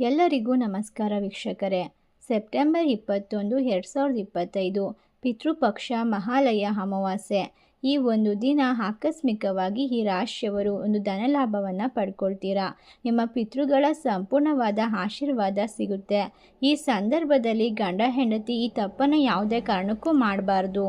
ಎಲ್ಲರಿಗೂ ನಮಸ್ಕಾರ ವೀಕ್ಷಕರೇ. ಸೆಪ್ಟೆಂಬರ್ ಇಪ್ಪತ್ತೊಂದು, ಎರಡು ಸಾವಿರದ ಇಪ್ಪತ್ತೈದು, ಪಿತೃಪಕ್ಷ ಮಹಾಲಯ ಅಮಾವಾಸ್ಯೆ. ಈ ಒಂದು ದಿನ ಆಕಸ್ಮಿಕವಾಗಿ ಈ ರಾಶಿಯವರು ಒಂದು ಧನಲಾಭವನ್ನು ಪಡ್ಕೊಳ್ತೀರಾ? ನಿಮ್ಮ ಪಿತೃಗಳ ಸಂಪೂರ್ಣವಾದ ಆಶೀರ್ವಾದ ಸಿಗುತ್ತೆ. ಈ ಸಂದರ್ಭದಲ್ಲಿ ಗಂಡ ಹೆಂಡತಿ ಈ ತಪ್ಪನ್ನು ಯಾವುದೇ ಕಾರಣಕ್ಕೂ ಮಾಡಬಾರ್ದು.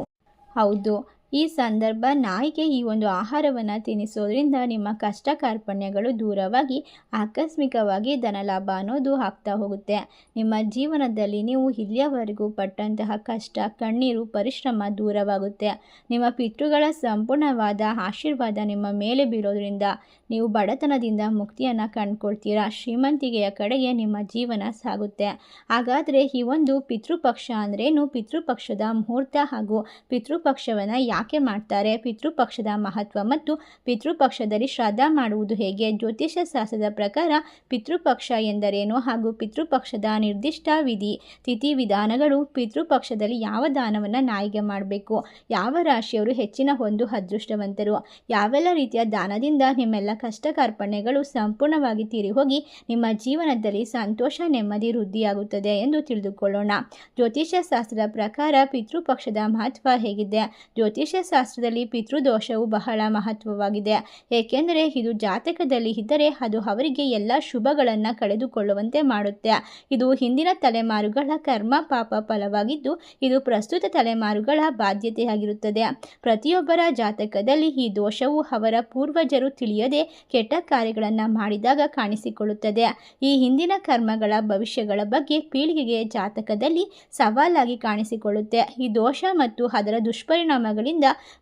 ಹೌದು ಈ ಸಂದರ್ಭ ನಾಯಿಗೆ ಈ ಒಂದು ಆಹಾರವನ್ನು ತಿನ್ನಿಸೋದ್ರಿಂದ ನಿಮ್ಮ ಕಷ್ಟ ಕಾರ್ಪಣ್ಯಗಳು ದೂರವಾಗಿ, ಆಕಸ್ಮಿಕವಾಗಿ ಧನಲಾಭ ಅನ್ನೋದು ಆಗ್ತಾ ಹೋಗುತ್ತೆ. ನಿಮ್ಮ ಜೀವನದಲ್ಲಿ ನೀವು ಇಲ್ಲಿಯವರೆಗೂ ಪಟ್ಟಂತಹ ಕಷ್ಟ, ಕಣ್ಣೀರು, ಪರಿಶ್ರಮ ದೂರವಾಗುತ್ತೆ. ನಿಮ್ಮ ಪಿತೃಗಳ ಸಂಪೂರ್ಣವಾದ ಆಶೀರ್ವಾದ ನಿಮ್ಮ ಮೇಲೆ ಬೀಳೋದ್ರಿಂದ ನೀವು ಬಡತನದಿಂದ ಮುಕ್ತಿಯನ್ನು ಕಂಡುಕೊಳ್ತೀರಾ? ಶ್ರೀಮಂತಿಗೆಯ ಕಡೆಗೆ ನಿಮ್ಮ ಜೀವನ ಸಾಗುತ್ತೆ. ಹಾಗಾದರೆ ಈ ಒಂದು ಪಿತೃಪಕ್ಷ ಅಂದ್ರೇನು? ಪಿತೃಪಕ್ಷದ ಮುಹೂರ್ತ ಹಾಗೂ ಪಿತೃಪಕ್ಷವನ್ನು ಯಾಕೆ ಮಾಡ್ತಾರೆ. ಪಿತೃಪಕ್ಷದ ಮಹತ್ವ ಮತ್ತು ಪಿತೃಪಕ್ಷದಲ್ಲಿ ಶ್ರಾದ್ದ ಮಾಡುವುದು ಹೇಗೆ? ಜ್ಯೋತಿಷ್ಯ ಶಾಸ್ತ್ರದ ಪ್ರಕಾರ ಪಿತೃಪಕ್ಷ ಎಂದರೇನು ಹಾಗೂ ಪಿತೃಪಕ್ಷದ ನಿರ್ದಿಷ್ಟ ವಿಧಿ, ತಿಥಿ ವಿಧಾನಗಳು ಪಿತೃಪಕ್ಷದಲ್ಲಿ ಯಾವ ದಾನವನ್ನು ನಾಯಿಗೆ ಮಾಡಬೇಕು? ಯಾವ ರಾಶಿಯವರು ಹೆಚ್ಚಿನ ಒಂದು ಅದೃಷ್ಟವಂತರು? ಯಾವೆಲ್ಲ ರೀತಿಯ ದಾನದಿಂದ ನಿಮ್ಮೆಲ್ಲ ಕಷ್ಟ ಕಾರ್ಪಣ್ಯಗಳು ಸಂಪೂರ್ಣವಾಗಿ ತೀರಿ ಹೋಗಿ ನಿಮ್ಮ ಜೀವನದಲ್ಲಿ ಸಂತೋಷ, ನೆಮ್ಮದಿ, ವೃದ್ಧಿಯಾಗುತ್ತದೆ ಎಂದು ತಿಳಿದುಕೊಳ್ಳೋಣ. ಜ್ಯೋತಿಷ್ಯ ಶಾಸ್ತ್ರದ ಪ್ರಕಾರ ಪಿತೃಪಕ್ಷದ ಮಹತ್ವ ಹೇಗಿದೆ? ಜ್ಯೋತಿಷ್ಯ ಶಾಸ್ತ್ರದಲ್ಲಿ ಪಿತೃದೋಷವು ಬಹಳ ಮಹತ್ವವಾಗಿದೆ. ಏಕೆಂದರೆ ಇದು ಜಾತಕದಲ್ಲಿ ಇದ್ದರೆ ಅದು ಅವರಿಗೆ ಎಲ್ಲ ಶುಭಗಳನ್ನು ಕಳೆದುಕೊಳ್ಳುವಂತೆ ಮಾಡುತ್ತೆ. ಇದು ಹಿಂದಿನ ತಲೆಮಾರುಗಳ ಕರ್ಮ ಪಾಪ ಫಲವಾಗಿದ್ದು, ಇದು ಪ್ರಸ್ತುತ ತಲೆಮಾರುಗಳ ಬಾಧ್ಯತೆಯಾಗಿರುತ್ತದೆ. ಪ್ರತಿಯೊಬ್ಬರ ಜಾತಕದಲ್ಲಿ ಈ ದೋಷವು ಅವರ ಪೂರ್ವಜರು ತಿಳಿಯದೆ ಕೆಟ್ಟ ಕಾರ್ಯಗಳನ್ನು ಮಾಡಿದಾಗ ಕಾಣಿಸಿಕೊಳ್ಳುತ್ತದೆ. ಈ ಹಿಂದಿನ ಕರ್ಮಗಳ ಭವಿಷ್ಯಗಳ ಬಗ್ಗೆ ಪೀಳಿಗೆಗೆ ಜಾತಕದಲ್ಲಿ ಸವಾಲಾಗಿ ಕಾಣಿಸಿಕೊಳ್ಳುತ್ತೆ. ಈ ದೋಷ ಮತ್ತು ಅದರ ದುಷ್ಪರಿಣಾಮಗಳಿಂದ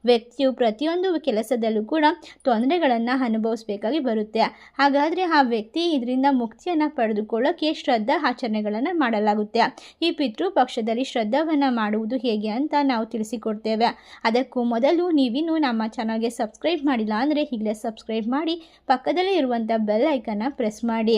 ವ್ಯಕ್ತಿಯು ಪ್ರತಿಯೊಂದು ಕೆಲಸದಲ್ಲೂ ಕೂಡ ತೊಂದರೆಗಳನ್ನು ಅನುಭವಿಸಬೇಕಾಗಿ ಬರುತ್ತೆ. ಹಾಗಾದರೆ ಆ ವ್ಯಕ್ತಿ ಇದರಿಂದ ಮುಕ್ತಿಯನ್ನು ಪಡೆದುಕೊಳ್ಳೋಕೆ ಶ್ರದ್ಧಾ ಆಚರಣೆಗಳನ್ನು ಮಾಡಲಾಗುತ್ತೆ. ಈ ಪಿತೃಪಕ್ಷದಲ್ಲಿ ಶ್ರದ್ಧಾವನ್ನು ಮಾಡುವುದು ಹೇಗೆ ಅಂತ ನಾವು ತಿಳಿಸಿಕೊಡ್ತೇವೆ. ಅದಕ್ಕೂ ಮೊದಲು ನೀವಿನ್ನು ನಮ್ಮ ಚಾನಲ್ಗೆ ಸಬ್ಸ್ಕ್ರೈಬ್ ಮಾಡಿಲ್ಲ ಅಂದರೆ ಈಗಲೇ ಸಬ್ಸ್ಕ್ರೈಬ್ ಮಾಡಿ, ಪಕ್ಕದಲ್ಲೇ ಇರುವಂಥ ಬೆಲ್ ಐಕನ್ನ ಪ್ರೆಸ್ ಮಾಡಿ.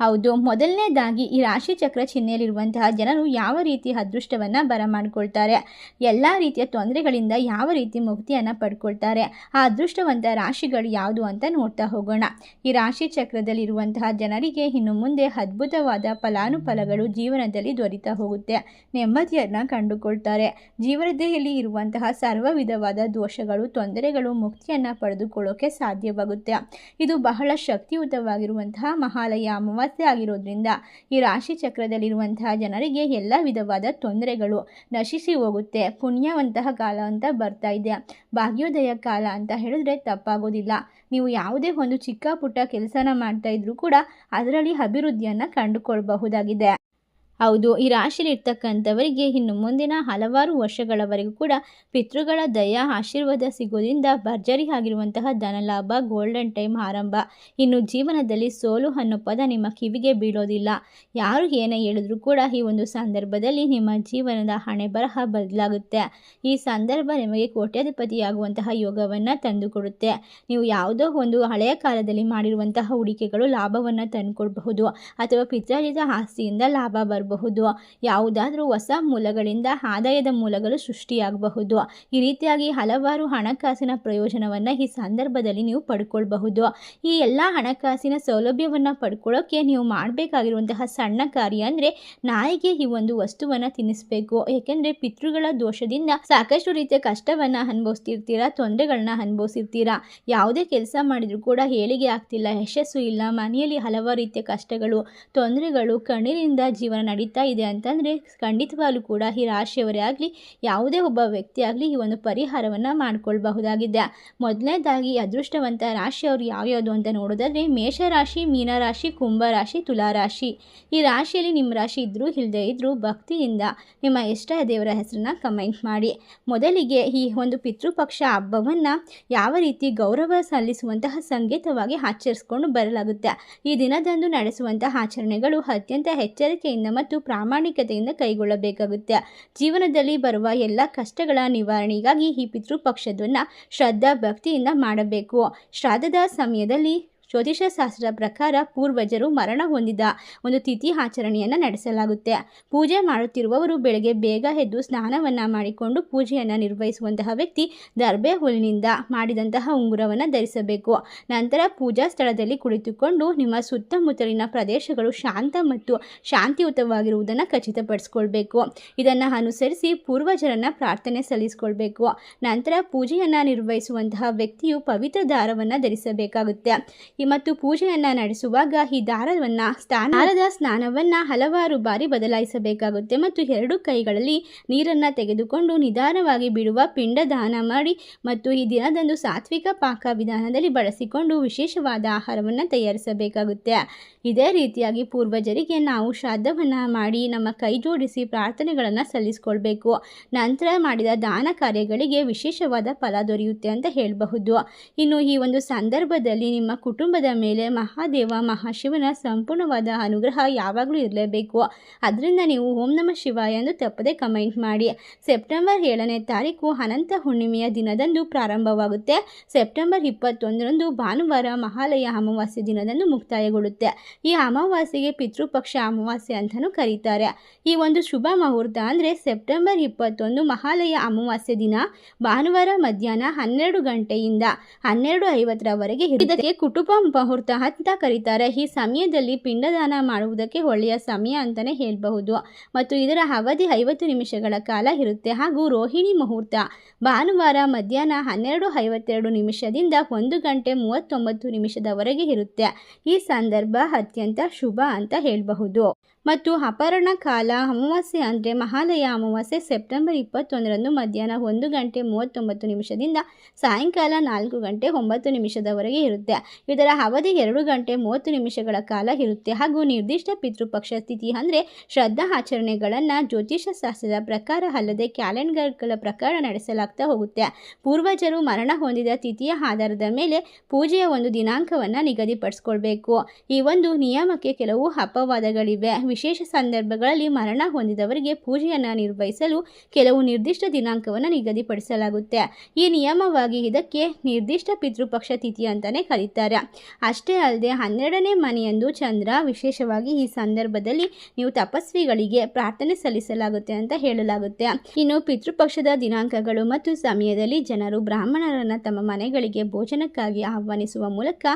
ಹೌದು. ಮೊದಲನೇದಾಗಿ ಈ ರಾಶಿ ಚಕ್ರ ಚಿಹ್ನೆಯಲ್ಲಿರುವಂತಹ ಜನರು ಯಾವ ರೀತಿ ಅದೃಷ್ಟವನ್ನು ಬರಮಾಡ್ಕೊಳ್ತಾರೆ ಎಲ್ಲ ರೀತಿಯ ತೊಂದರೆಗಳಿಂದ ಯಾವ ರೀತಿ ಮುಕ್ತಿಯನ್ನು ಪಡ್ಕೊಳ್ತಾರೆ? ಆ ಅದೃಷ್ಟವಂತ ರಾಶಿಗಳು ಯಾವುದು ಅಂತ ನೋಡ್ತಾ ಹೋಗೋಣ. ಈ ರಾಶಿ ಚಕ್ರದಲ್ಲಿರುವಂತಹ ಜನರಿಗೆ ಇನ್ನು ಮುಂದೆ ಅದ್ಭುತವಾದ ಫಲಾನುಫಲಗಳು ಜೀವನದಲ್ಲಿ ದೊರೀತಾ ಹೋಗುತ್ತೆ. ನೆಮ್ಮದಿಯನ್ನು ಕಂಡುಕೊಳ್ತಾರೆ. ಜೀವನದಲ್ಲಿ ಇರುವಂತಹ ಸರ್ವ ವಿಧವಾದ ದೋಷಗಳು, ತೊಂದರೆಗಳು ಮುಕ್ತಿಯನ್ನು ಪಡೆದುಕೊಳ್ಳೋಕೆ ಸಾಧ್ಯವಾಗುತ್ತೆ. ಇದು ಬಹಳ ಶಕ್ತಿಯುತವಾಗಿರುವಂತಹ ಮಹಾಲಯ, ಅಮಾವಾಸ್ಯೆ ಆಗಿರೋದ್ರಿಂದ ಈ ರಾಶಿ ಚಕ್ರದಲ್ಲಿರುವಂತಹ ಜನರಿಗೆ ಎಲ್ಲ ವಿಧವಾದ ತೊಂದರೆಗಳು ನಶಿಸಿ ಹೋಗುತ್ತೆ. ಪುಣ್ಯವಂತಹ ಕಾಲ ಅಂತ ಬರ್ತಾ ಇದೆ. ಭಾಗ್ಯೋದಯ ಕಾಲ ಅಂತ ಹೇಳಿದ್ರೆ ತಪ್ಪಾಗೋದಿಲ್ಲ. ನೀವು ಯಾವುದೇ ಒಂದು ಚಿಕ್ಕ ಪುಟ್ಟ ಕೆಲಸನ ಮಾಡ್ತಾ ಇದ್ರೂ ಕೂಡ ಅದರಲ್ಲಿ ಅಭಿವೃದ್ಧಿಯನ್ನು ಕಂಡುಕೊಳ್ಬಹುದಾಗಿದೆ. ಹೌದು, ಈ ರಾಶಿಯಲ್ಲಿ ಇರ್ತಕ್ಕಂಥವರಿಗೆ ಇನ್ನು ಮುಂದಿನ ಹಲವಾರು ವರ್ಷಗಳವರೆಗೂ ಕೂಡ ಪಿತೃಗಳ ದಯ ಆಶೀರ್ವಾದ ಸಿಗೋದ್ರಿಂದ ಭರ್ಜರಿ ಆಗಿರುವಂತಹ ಧನಲಾಭ ಗೋಲ್ಡನ್ ಟೈಮ್ ಆರಂಭ. ಇನ್ನು ಜೀವನದಲ್ಲಿ ಸೋಲು ಅನ್ನೋ ಪದ ನಿಮ್ಮ ಕಿವಿಗೆ ಬೀಳೋದಿಲ್ಲ. ಯಾರು ಏನೇ ಹೇಳಿದ್ರು ಕೂಡ ಈ ಒಂದು ಸಂದರ್ಭದಲ್ಲಿ ನಿಮ್ಮ ಜೀವನದ ಹಣೆ ಬರಹ ಬದಲಾಗುತ್ತೆ. ಈ ಸಂದರ್ಭ ನಿಮಗೆ ಕೋಟ್ಯಾಧಿಪತಿಯಾಗುವಂತಹ ಯೋಗವನ್ನು ತಂದುಕೊಡುತ್ತೆ. ನೀವು ಯಾವುದೋ ಒಂದು ಹಳೆಯ ಕಾಲದಲ್ಲಿ ಮಾಡಿರುವಂತಹ ಹೂಡಿಕೆಗಳು ಲಾಭವನ್ನು ತಂದುಕೊಡಬಹುದು ಅಥವಾ ಪಿತ್ರಾರ್ಜಿತ ಆಸ್ತಿಯಿಂದ ಲಾಭ ಬರಬಹುದು ಯಾವುದಾದ್ರೂ ಹೊಸ ಮೂಲಗಳಿಂದ ಆದಾಯದ ಮೂಲಗಳು ಸೃಷ್ಟಿಯಾಗಬಹುದು. ಈ ರೀತಿಯಾಗಿ ಹಲವಾರು ಹಣಕಾಸಿನ ಪ್ರಯೋಜನವನ್ನು ಈ ಸಂದರ್ಭದಲ್ಲಿ ನೀವು ಪಡ್ಕೊಳ್ಬಹುದು. ಈ ಎಲ್ಲ ಹಣಕಾಸಿನ ಸೌಲಭ್ಯವನ್ನು ಪಡ್ಕೊಳ್ಳೋಕ್ಕೆ ನೀವು ಮಾಡಬೇಕಾಗಿರುವಂತಹ ಸಣ್ಣ ಕಾರ್ಯ ಅಂದರೆ ನಾಯಿಗೆ ಈ ಒಂದು ವಸ್ತುವನ್ನು ತಿನ್ನಿಸ್ಬೇಕು ಏಕೆಂದರೆ ಪಿತೃಗಳ ದೋಷದಿಂದ ಸಾಕಷ್ಟು ರೀತಿಯ ಕಷ್ಟವನ್ನು ಅನುಭವಿಸ್ತಿರ್ತೀರಾ ತೊಂದರೆಗಳನ್ನ ಅನುಭವಿಸಿರ್ತೀರಾ ಯಾವುದೇ ಕೆಲಸ ಮಾಡಿದರೂ ಕೂಡ ಹೇಳಿಗೆ ಆಗ್ತಿಲ್ಲ, ಯಶಸ್ಸು ಇಲ್ಲ, ಮನೆಯಲ್ಲಿ ಹಲವಾರು ರೀತಿಯ ಕಷ್ಟಗಳು, ತೊಂದರೆಗಳು ಕಣ್ಣೀರಿನಿಂದ ಜೀವನ ನಡೀತಾ ಇದೆ ಅಂತಂದರೆ ಖಂಡಿತವಾಗ್ಲೂ ಕೂಡ ಈ ರಾಶಿಯವರೇ ಆಗಲಿ, ಯಾವುದೇ ಒಬ್ಬ ವ್ಯಕ್ತಿ ಆಗಲಿ ಈ ಒಂದು ಪರಿಹಾರವನ್ನು ಮಾಡಿಕೊಳ್ಬಹುದಾಗಿದೆ. ಮೊದಲನೇದಾಗಿ ಅದೃಷ್ಟವಂತ ರಾಶಿಯವರು ಯಾವ್ಯಾವುದು ಅಂತ ನೋಡೋದಾದರೆ ಮೇಷರಾಶಿ ಮೀನರಾಶಿ ಕುಂಭರಾಶಿ ತುಲಾರಾಶಿ ಈ ರಾಶಿಯಲ್ಲಿ ನಿಮ್ಮ ರಾಶಿ ಇದ್ದರೂ ಇಲ್ಲದೆ ಇದ್ದರೂ ಭಕ್ತಿಯಿಂದ ನಿಮ್ಮ ಇಷ್ಟ ದೇವರ ಹೆಸರನ್ನ ಕಮೆಂಟ್ ಮಾಡಿ. ಮೊದಲಿಗೆ ಈ ಒಂದು ಪಿತೃಪಕ್ಷ ಹಬ್ಬವನ್ನು ಯಾವ ರೀತಿ ಗೌರವ ಸಲ್ಲಿಸುವಂತಹ ಸಂಗೀತವಾಗಿ ಆಚರಿಸ್ಕೊಂಡು ಬರಲಾಗುತ್ತೆ. ಈ ದಿನದಂದು ನಡೆಸುವಂತಹ ಆಚರಣೆಗಳು ಅತ್ಯಂತ ಎಚ್ಚರಿಕೆಯಿಂದ ಮತ್ತು ಪ್ರಾಮಾಣಿಕತೆಯಿಂದ ಕೈಗೊಳ್ಳಬೇಕಾಗುತ್ತೆ. ಜೀವನದಲ್ಲಿ ಬರುವ ಎಲ್ಲ ಕಷ್ಟಗಳ ನಿವಾರಣೆಗಾಗಿ ಈ ಪಿತೃಪಕ್ಷದನ್ನು ಶ್ರದ್ಧಾ ಭಕ್ತಿಯಿಂದ ಮಾಡಬೇಕು. ಶ್ರಾದ್ದದ ಸಮಯದಲ್ಲಿ ಜ್ಯೋತಿಷ ಶಾಸ್ತ್ರದ ಪ್ರಕಾರ ಪೂರ್ವಜರು ಮರಣ ಹೊಂದಿದ ಒಂದು ತಿಥಿ ಆಚರಣೆಯನ್ನು ನಡೆಸಲಾಗುತ್ತೆ. ಪೂಜೆ ಮಾಡುತ್ತಿರುವವರು ಬೆಳಗ್ಗೆ ಬೇಗ ಎದ್ದು ಸ್ನಾನವನ್ನು ಮಾಡಿಕೊಂಡು ಪೂಜೆಯನ್ನು ನಿರ್ವಹಿಸುವಂತಹ ವ್ಯಕ್ತಿ ದರ್ಬೆ ಹುಲ್ಲಿನಿಂದ ಮಾಡಿದಂತಹ ಉಂಗುರವನ್ನು ಧರಿಸಬೇಕು. ನಂತರ ಪೂಜಾ ಸ್ಥಳದಲ್ಲಿ ಕುಳಿತುಕೊಂಡು ನಿಮ್ಮ ಸುತ್ತಮುತ್ತಲಿನ ಪ್ರದೇಶಗಳು ಶಾಂತ ಮತ್ತು ಶಾಂತಿಯುತವಾಗಿರುವುದನ್ನು ಖಚಿತಪಡಿಸಿಕೊಳ್ಬೇಕು. ಇದನ್ನು ಅನುಸರಿಸಿ ಪೂರ್ವಜರನ್ನು ಪ್ರಾರ್ಥನೆ ಸಲ್ಲಿಸಿಕೊಳ್ಬೇಕು. ನಂತರ ಪೂಜೆಯನ್ನು ನಿರ್ವಹಿಸುವಂತಹ ವ್ಯಕ್ತಿಯು ಪವಿತ್ರ ದಾರವನ್ನು ಧರಿಸಬೇಕಾಗುತ್ತೆ. ಮತ್ತು ಪೂಜೆಯನ್ನು ನಡೆಸುವಾಗ ಈ ದಾರವನ್ನು ದಾರದ ಸ್ನಾನವನ್ನು ಹಲವಾರು ಬಾರಿ ಬದಲಾಯಿಸಬೇಕಾಗುತ್ತೆ ಮತ್ತು ಎರಡು ಕೈಗಳಲ್ಲಿ ನೀರನ್ನು ತೆಗೆದುಕೊಂಡು ನಿಧಾನವಾಗಿ ಬಿಡುವ ಪಿಂಡ ದಾನ ಮಾಡಿ ಮತ್ತು ಈ ದಿನದಂದು ಸಾತ್ವಿಕ ಪಾಕ ವಿಧಾನದಲ್ಲಿ ಬಳಸಿಕೊಂಡು ವಿಶೇಷವಾದ ಆಹಾರವನ್ನು ತಯಾರಿಸಬೇಕಾಗುತ್ತೆ. ಇದೇ ರೀತಿಯಾಗಿ ಪೂರ್ವಜರಿಗೆ ನಾವು ಶ್ರಾದ್ದವನ್ನು ಮಾಡಿ ನಮ್ಮ ಕೈ ಜೋಡಿಸಿ ಪ್ರಾರ್ಥನೆಗಳನ್ನು ಸಲ್ಲಿಸಿಕೊಳ್ಬೇಕು. ನಂತರ ಮಾಡಿದ ದಾನ ಕಾರ್ಯಗಳಿಗೆ ವಿಶೇಷವಾದ ಫಲ ದೊರೆಯುತ್ತೆ ಅಂತ ಹೇಳಬಹುದು. ಇನ್ನು ಈ ಒಂದು ಸಂದರ್ಭದಲ್ಲಿ ನಿಮ್ಮ ಕುಟುಂಬದ ಮೇಲೆ ಮಹಾದೇವ, ಮಹಾಶಿವನ ಸಂಪೂರ್ಣವಾದ ಅನುಗ್ರಹ ಯಾವಾಗಲೂ ಇರಲೇಬೇಕು. ಅದರಿಂದ ನೀವು ಓಂ ನಮ ಶಿವಾಯ ಎಂದು ತಪ್ಪದೆ ಕಮೆಂಟ್ ಮಾಡಿ. ಸೆಪ್ಟೆಂಬರ್ ಏಳನೇ ತಾರೀಕು ಅನಂತ ಹುಣ್ಣಿಮೆಯ ದಿನದಂದು ಪ್ರಾರಂಭವಾಗುತ್ತೆ. ಸೆಪ್ಟೆಂಬರ್ ಇಪ್ಪತ್ತೊಂದರಂದು ಭಾನುವಾರ ಮಹಾಲಯ ಅಮಾವಾಸ್ಯೆ ದಿನದಂದು ಮುಕ್ತಾಯಗೊಳ್ಳುತ್ತೆ. ಈ ಅಮಾವಾಸ್ಯೆಗೆ ಪಿತೃಪಕ್ಷ ಅಮಾವಾಸ್ಯೆ ಅಂತಲೂ ಕರೀತಾರೆ. ಈ ಒಂದು ಶುಭ ಮುಹೂರ್ತ ಅಂದರೆ ಸೆಪ್ಟೆಂಬರ್ ಇಪ್ಪತ್ತೊಂದು ಮಹಾಲಯ ಅಮಾವಾಸ್ಯೆ ದಿನ ಭಾನುವಾರ ಮಧ್ಯಾಹ್ನ ಹನ್ನೆರಡು ಗಂಟೆಯಿಂದ ಹನ್ನೆರಡು ಐವತ್ತರವರೆಗೆ. ಇದಕ್ಕೆ ಕುಟುಂಬ ಮುಹೂರ್ತ ಅಂತ ಕರೀತಾರೆ. ಈ ಸಮಯದಲ್ಲಿ ಪಿಂಡದಾನ ಮಾಡುವುದಕ್ಕೆ ಒಳ್ಳೆಯ ಸಮಯ ಅಂತಲೇ ಹೇಳಬಹುದು. ಮತ್ತು ಇದರ ಅವಧಿ ಐವತ್ತು ನಿಮಿಷಗಳ ಕಾಲ ಇರುತ್ತೆ. ಹಾಗೂ ರೋಹಿಣಿ ಮುಹೂರ್ತ ಭಾನುವಾರ ಮಧ್ಯಾಹ್ನ ಹನ್ನೆರಡು ಐವತ್ತೆರಡು ನಿಮಿಷದಿಂದ ಒಂದು ಗಂಟೆ ಮೂವತ್ತೊಂಬತ್ತು ನಿಮಿಷದವರೆಗೆ ಇರುತ್ತೆ. ಈ ಸಂದರ್ಭ ಅತ್ಯಂತ ಶುಭ ಅಂತ ಹೇಳಬಹುದು. ಮತ್ತು ಅಪರಣ ಕಾಲ ಅಮಾವಾಸ್ಯೆ ಅಂದರೆ ಮಹಾಲಯ ಅಮಾವಾಸ್ಯೆ ಸೆಪ್ಟೆಂಬರ್ ಇಪ್ಪತ್ತೊಂದರಂದು ಮಧ್ಯಾಹ್ನ ಒಂದು ಗಂಟೆ ಮೂವತ್ತೊಂಬತ್ತು ನಿಮಿಷದಿಂದ ಸಾಯಂಕಾಲ ನಾಲ್ಕು ಗಂಟೆ ಒಂಬತ್ತು ನಿಮಿಷದವರೆಗೆ ಇರುತ್ತೆ. ಇದರ ಅವಧಿ ಎರಡು ಗಂಟೆ ಮೂವತ್ತು ನಿಮಿಷಗಳ ಕಾಲ ಇರುತ್ತೆ. ಹಾಗೂ ನಿರ್ದಿಷ್ಟ ಪಿತೃಪಕ್ಷ ತಿಥಿ ಅಂದರೆ ಶ್ರದ್ಧಾ ಆಚರಣೆಗಳನ್ನು ಜ್ಯೋತಿಷ ಶಾಸ್ತ್ರದ ಪ್ರಕಾರ ಅಲ್ಲದೆ ಕ್ಯಾಲೆಂಡರ್ಗಳ ಪ್ರಕಾರ ನಡೆಸಲಾಗ್ತಾ ಹೋಗುತ್ತೆ. ಪೂರ್ವಜರು ಮರಣ ಹೊಂದಿದ ತಿಥಿಯ ಆಧಾರದ ಮೇಲೆ ಪೂಜೆಯ ಒಂದು ದಿನಾಂಕವನ್ನು ನಿಗದಿಪಡಿಸ್ಕೊಳ್ಬೇಕು. ಈ ಒಂದು ನಿಯಮಕ್ಕೆ ಕೆಲವು ಅಪವಾದಗಳಿವೆ. ವಿಶೇಷ ಸಂದರ್ಭಗಳಲ್ಲಿ ಮರಣ ಹೊಂದಿದವರಿಗೆ ಪೂಜೆಯನ್ನು ನಿರ್ವಹಿಸಲು ಕೆಲವು ನಿರ್ದಿಷ್ಟ ದಿನಾಂಕವನ್ನು ನಿಗದಿಪಡಿಸಲಾಗುತ್ತೆ. ಈ ನಿಯಮವಾಗಿ ಇದಕ್ಕೆ ನಿರ್ದಿಷ್ಟ ಪಿತೃಪಕ್ಷ ತಿಥಿ ಅಂತಲೇ ಕರೀತಾರೆ. ಅಷ್ಟೇ ಅಲ್ಲದೆ ಹನ್ನೆರಡನೇ ಮನೆಯಂದು ಚಂದ್ರ ವಿಶೇಷವಾಗಿ ಈ ಸಂದರ್ಭದಲ್ಲಿ ನೀವು ತಪಸ್ವಿಗಳಿಗೆ ಪ್ರಾರ್ಥನೆ ಸಲ್ಲಿಸಲಾಗುತ್ತೆ ಅಂತ ಹೇಳಲಾಗುತ್ತೆ. ಇನ್ನು ಪಿತೃಪಕ್ಷದ ದಿನಾಂಕಗಳು ಮತ್ತು ಸಮಯದಲ್ಲಿ ಜನರು ಬ್ರಾಹ್ಮಣರನ್ನು ತಮ್ಮ ಮನೆಗಳಿಗೆ ಭೋಜನಕ್ಕಾಗಿ ಆಹ್ವಾನಿಸುವ ಮೂಲಕ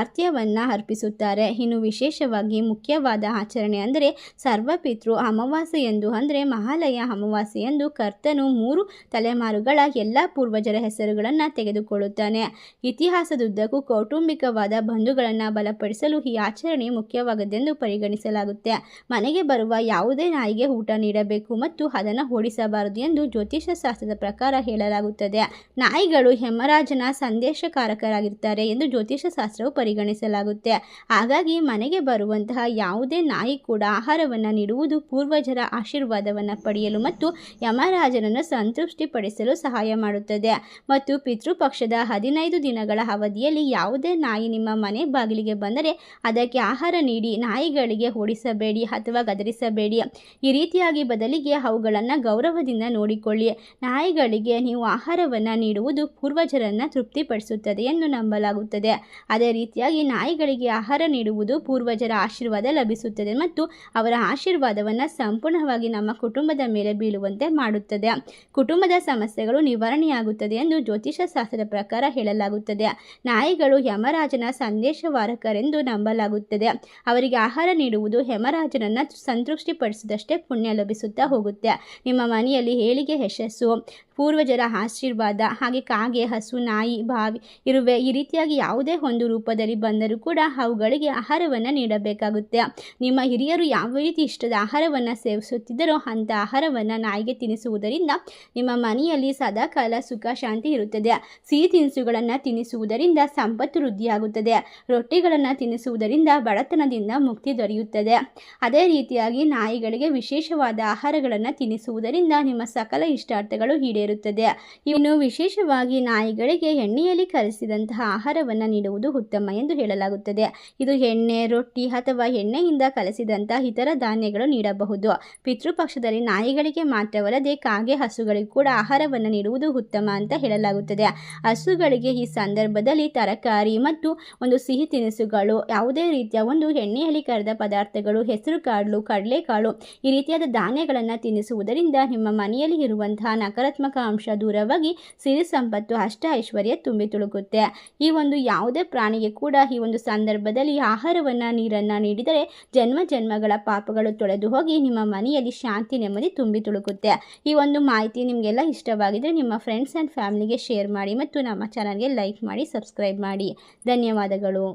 ಆರ್ತ್ಯವನ್ನು ಅರ್ಪಿಸುತ್ತಾರೆ. ಇನ್ನು ವಿಶೇಷವಾಗಿ ಮುಖ್ಯವಾದ ಆಚರಣೆ ಅಂದರೆ ಸರ್ವಪಿತೃ ಅಮಾವಾಸ್ಯೆಯಂದು ಅಂದರೆ ಮಹಾಲಯ ಅಮಾವಾಸ್ಯೆಯಂದು ಕರ್ತನು ಮೂರು ತಲೆಮಾರುಗಳ ಎಲ್ಲ ಪೂರ್ವಜರ ಹೆಸರುಗಳನ್ನು ತೆಗೆದುಕೊಳ್ಳುತ್ತಾನೆ. ಇತಿಹಾಸದುದ್ದಕ್ಕೂ ಕೌಟುಂಬಿಕವಾದ ಬಂಧುಗಳನ್ನು ಬಲಪಡಿಸಲು ಈ ಆಚರಣೆ ಮುಖ್ಯವಾಗದೆಂದು ಪರಿಗಣಿಸಲಾಗುತ್ತೆ. ಮನೆಗೆ ಬರುವ ಯಾವುದೇ ನಾಯಿಗೆ ಊಟ ನೀಡಬೇಕು ಮತ್ತು ಅದನ್ನು ಓಡಿಸಬಾರದು ಎಂದು ಜ್ಯೋತಿಷ್ಯ ಶಾಸ್ತ್ರದ ಪ್ರಕಾರ ಹೇಳಲಾಗುತ್ತದೆ. ನಾಯಿಗಳು ಹೆಮರಾಜನ ಸಂದೇಶಕಾರಕರಾಗಿರ್ತಾರೆ ಎಂದು ಜ್ಯೋತಿಷ್ಯ ಶಾಸ್ತ್ರವು ಪರಿಗಣಿಸಲಾಗುತ್ತೆ. ಹಾಗಾಗಿ ಮನೆಗೆ ಬರುವಂತಹ ಯಾವುದೇ ನಾಯಿ ಕೂಡ ಆಹಾರವನ್ನು ನೀಡುವುದು ಪೂರ್ವಜರ ಆಶೀರ್ವಾದವನ್ನು ಪಡೆಯಲು ಮತ್ತು ಯಮರಾಜನನ್ನು ಸಂತೃಪ್ತಿಪಡಿಸಲು ಸಹಾಯ ಮಾಡುತ್ತದೆ. ಮತ್ತು ಪಿತೃಪಕ್ಷದ ಹದಿನೈದು ದಿನಗಳ ಅವಧಿಯಲ್ಲಿ ಯಾವುದೇ ನಾಯಿ ನಿಮ್ಮ ಮನೆ ಬಾಗಿಲಿಗೆ ಬಂದರೆ ಅದಕ್ಕೆ ಆಹಾರ ನೀಡಿ ನಾಯಿಗಳಿಗೆ ಓಡಿಸಬೇಡಿ ಅಥವಾ ಗದರಿಸಬೇಡಿ. ಈ ರೀತಿಯಾಗಿ ಬದಲಿಗೆ ಅವುಗಳನ್ನು ಗೌರವದಿಂದ ನೋಡಿಕೊಳ್ಳಿ. ನಾಯಿಗಳಿಗೆ ನೀವು ಆಹಾರವನ್ನು ನೀಡುವುದು ಪೂರ್ವಜರನ್ನು ತೃಪ್ತಿಪಡಿಸುತ್ತದೆ ಎಂದು ನಂಬಲಾಗುತ್ತದೆ. ಅದೇ ರೀತಿಯಾಗಿ ನಾಯಿಗಳಿಗೆ ಆಹಾರ ನೀಡುವುದು ಪೂರ್ವಜರ ಆಶೀರ್ವಾದ ಲಭಿಸುತ್ತದೆ ಮತ್ತು ಅವರ ಆಶೀರ್ವಾದವನ್ನು ಸಂಪೂರ್ಣವಾಗಿ ನಮ್ಮ ಕುಟುಂಬದ ಮೇಲೆ ಬೀಳುವಂತೆ ಮಾಡುತ್ತದೆ. ಕುಟುಂಬದ ಸಮಸ್ಯೆಗಳು ನಿವಾರಣೆಯಾಗುತ್ತದೆ ಎಂದು ಜ್ಯೋತಿಷ ಶಾಸ್ತ್ರದ ಪ್ರಕಾರ ಹೇಳಲಾಗುತ್ತದೆ. ನಾಯಿಗಳು ಯಮರಾಜನ ಸಂದೇಶವಾರಕರೆಂದು ನಂಬಲಾಗುತ್ತದೆ. ಅವರಿಗೆ ಆಹಾರ ನೀಡುವುದು ಯಮರಾಜನನ್ನು ಸಂತೃಪ್ತಿಪಡಿಸಿದಷ್ಟೇ ಪುಣ್ಯ ಲಭಿಸುತ್ತಾ ಹೋಗುತ್ತೆ. ನಿಮ್ಮ ಮನೆಯಲ್ಲಿ ಹೇಳಿಗೆ ಯಶಸ್ಸು, ಪೂರ್ವಜರ ಆಶೀರ್ವಾದ, ಹಾಗೆ ಕಾಗೆ, ಹಸು, ನಾಯಿ, ಬಾವಿ ಇರುವೆ ಈ ರೀತಿಯಾಗಿ ಯಾವುದೇ ಒಂದು ರೂಪದಲ್ಲಿ ಬಂದರೂ ಕೂಡ ಅವುಗಳಿಗೆ ಆಹಾರವನ್ನು ನೀಡಬೇಕಾಗುತ್ತೆ. ನಿಮ್ಮ ಹಿರಿಯರು ಯಾವ ರೀತಿ ಇಷ್ಟದ ಆಹಾರವನ್ನು ಸೇವಿಸುತ್ತಿದ್ದರೋ ಅಂಥ ಆಹಾರವನ್ನು ನಾಯಿಗೆ ತಿನ್ನಿಸುವುದರಿಂದ ನಿಮ್ಮ ಮನೆಯಲ್ಲಿ ಸದಾಕಾಲ ಸುಖ ಶಾಂತಿ ಇರುತ್ತದೆ. ಸಿಹಿ ತಿನಿಸುಗಳನ್ನು ತಿನ್ನಿಸುವುದರಿಂದ ಸಂಪತ್ತು ವೃದ್ಧಿಯಾಗುತ್ತದೆ. ರೊಟ್ಟಿಗಳನ್ನು ತಿನ್ನಿಸುವುದರಿಂದ ಬಡತನದಿಂದ ಮುಕ್ತಿ ದೊರೆಯುತ್ತದೆ. ಅದೇ ರೀತಿಯಾಗಿ ನಾಯಿಗಳಿಗೆ ವಿಶೇಷವಾದ ಆಹಾರಗಳನ್ನು ತಿನ್ನಿಸುವುದರಿಂದ ನಿಮ್ಮ ಸಕಲ ಇಷ್ಟಾರ್ಥಗಳು ಈಡೇರುತ್ತದೆ. ಇನ್ನು ವಿಶೇಷವಾಗಿ ನಾಯಿಗಳಿಗೆ ಎಣ್ಣೆಯಲ್ಲಿ ಕಲಿಸಿದಂತಹ ಆಹಾರವನ್ನು ನೀಡುವುದು ಉತ್ತಮ ಎಂದು ಹೇಳಲಾಗುತ್ತದೆ. ಇದು ಎಣ್ಣೆ, ರೊಟ್ಟಿ ಅಥವಾ ಎಣ್ಣೆಯಿಂದ ಕಲಸಿದಂಥ ಇರುವಂಥ ಇತರ ಧಾನ್ಯಗಳು ನೀಡಬಹುದು. ಪಿತೃಪಕ್ಷದಲ್ಲಿ ನಾಯಿಗಳಿಗೆ ಮಾತ್ರವಲ್ಲದೆ ಕಾಗೆ ಹಸುಗಳಿಗೂ ಕೂಡ ಆಹಾರವನ್ನು ನೀಡುವುದು ಉತ್ತಮ ಅಂತ ಹೇಳಲಾಗುತ್ತದೆ. ಹಸುಗಳಿಗೆ ಈ ಸಂದರ್ಭದಲ್ಲಿ ತರಕಾರಿ ಮತ್ತು ಒಂದು ಸಿಹಿ ತಿನಿಸುಗಳು, ಯಾವುದೇ ರೀತಿಯ ಒಂದು ಎಣ್ಣೆಯಲ್ಲಿ ಕರೆದ ಪದಾರ್ಥಗಳು, ಹೆಸರು ಕಾಳು ಕಡಲೆಕಾಳು ಈ ರೀತಿಯಾದ ಧಾನ್ಯಗಳನ್ನು ತಿನ್ನಿಸುವುದರಿಂದ ನಿಮ್ಮ ಮನೆಯಲ್ಲಿ ಇರುವಂತಹ ನಕಾರಾತ್ಮಕ ಅಂಶ ದೂರವಾಗಿ ಸಿರಿ ಸಂಪತ್ತು ಅಷ್ಟ ಐಶ್ವರ್ಯ ತುಂಬಿ ತುಳುಕುತ್ತೆ. ಈ ಒಂದು ಯಾವುದೇ ಪ್ರಾಣಿಗೆ ಕೂಡ ಈ ಒಂದು ಸಂದರ್ಭದಲ್ಲಿ ಆಹಾರವನ್ನು, ನೀರನ್ನು ನೀಡಿದರೆ ಜನ್ಮ ಜನ್ಮಗಳ ಪಾಪಗಳು ತೊಳೆದು ಹೋಗಿ ನಿಮ್ಮ ಮನೆಯಲ್ಲಿ ಶಾಂತಿ ನೆಮ್ಮದಿ ತುಂಬಿ ತುಳುಕುತ್ತೆ. ಈ ಒಂದು ಮಾಹಿತಿ ನಿಮಗೆಲ್ಲ ಇಷ್ಟವಾಗಿದ್ದರೆ ನಿಮ್ಮ ಫ್ರೆಂಡ್ಸ್ ಆ್ಯಂಡ್ ಫ್ಯಾಮಿಲಿಗೆ ಶೇರ್ ಮಾಡಿ ಮತ್ತು ನಮ್ಮ ಚಾನಲ್ಗೆ ಲೈಕ್ ಮಾಡಿ ಸಬ್ಸ್ಕ್ರೈಬ್ ಮಾಡಿ. ಧನ್ಯವಾದಗಳು.